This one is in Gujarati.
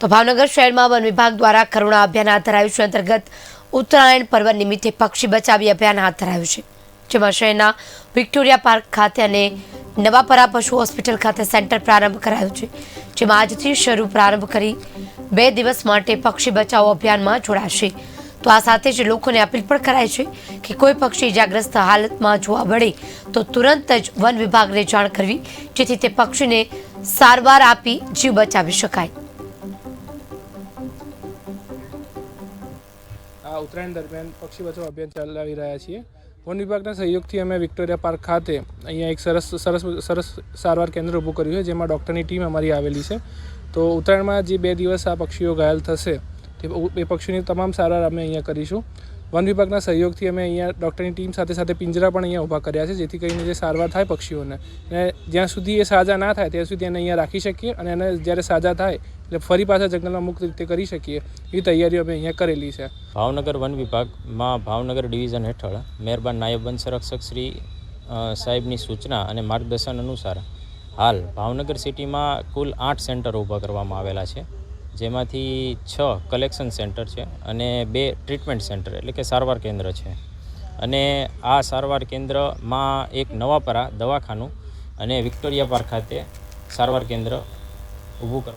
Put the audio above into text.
તો ભાવનગર શહેરમાં વન વિભાગ દ્વારા કરુણા અભિયાન હાથ ધરાયું છે. અંતર્ગત ઉત્તરાયણ પર્વ નિમિત્તે પક્ષી બચાવી અભિયાન હાથ ધરાયું છે. જેમાં શહેરના વિક્ટોરિયા પાર્ક ખાતે અને નવાપરા પશુ હોસ્પિટલ ખાતે સેન્ટર પ્રારંભ કરાયું છે. જેમાં આજથી શરૂ પ્રારંભ કરી બે દિવસ માટે પક્ષી બચાવો અભિયાનમાં જોડાશે. તો આ સાથે જ લોકોને અપીલ પણ કરાય છે કે કોઈ પક્ષી ઇજાગ્રસ્ત હાલતમાં જોવા મળે તો તુરંત જ વન વિભાગને જાણ કરવી, જેથી તે પક્ષીને સારવાર આપી જીવ બચાવી શકાય. આ ઉત્તરાયણ દરમિયાન પક્ષી બચાવ અભિયાન ચલાવી રહ્યા છીએ. વન વિભાગના સહયોગથી અમે વિક્ટોરિયા પાર્ક ખાતે અહીંયા એક સરસ સરસ સરસ સારવાર કેન્દ્ર ઊભું કર્યું છે, જેમાં ડૉક્ટરની ટીમ અમારી આવેલી છે. તો ઉત્તરાયણમાં જે બે દિવસ આ પક્ષીઓ ઘાયલ થશે, તે એ પક્ષીઓની તમામ સારવાર અમે અહીંયા કરીશું. વન વિભાગના સહયોગથી અમે અહીંયા ડૉક્ટરની ટીમ સાથે સાથે પિંજરા પણ અહીંયા ઊભા કર્યા છે, જેથી કરીને જે સારવાર થાય પક્ષીઓને. અને જ્યાં સુધી એ સાજા ના થાય, ત્યાં સુધી એને અહીંયા રાખી શકીએ અને એને જ્યારે સાજા થાય, એટલે ફરી પાછા જંગલમાં મુક્ત રીતે કરી શકીએ એ તૈયારીઓ અમે અહીંયા કરેલી છે. ભાવનગર વન વિભાગમાં ભાવનગર ડિવિઝન હેઠળ મહેરબાન નાયબ વન સંરક્ષક શ્રી સાહેબની સૂચના અને માર્ગદર્શન અનુસાર હાલ ભાવનગર સિટીમાં કુલ આઠ સેન્ટર ઊભા કરવામાં આવેલા છે. જેમાંથી છ કલેક્શન સેન્ટર છે અને બે ટ્રીટમેન્ટ સેન્ટર એટલે કે સારવાર કેન્દ્ર છે. અને આ સારવાર કેન્દ્રમાં એક નવાપરા દવાખાનું અને વિક્ટોરિયા પાર્ક ખાતે સારવાર કેન્દ્ર ઊભું કર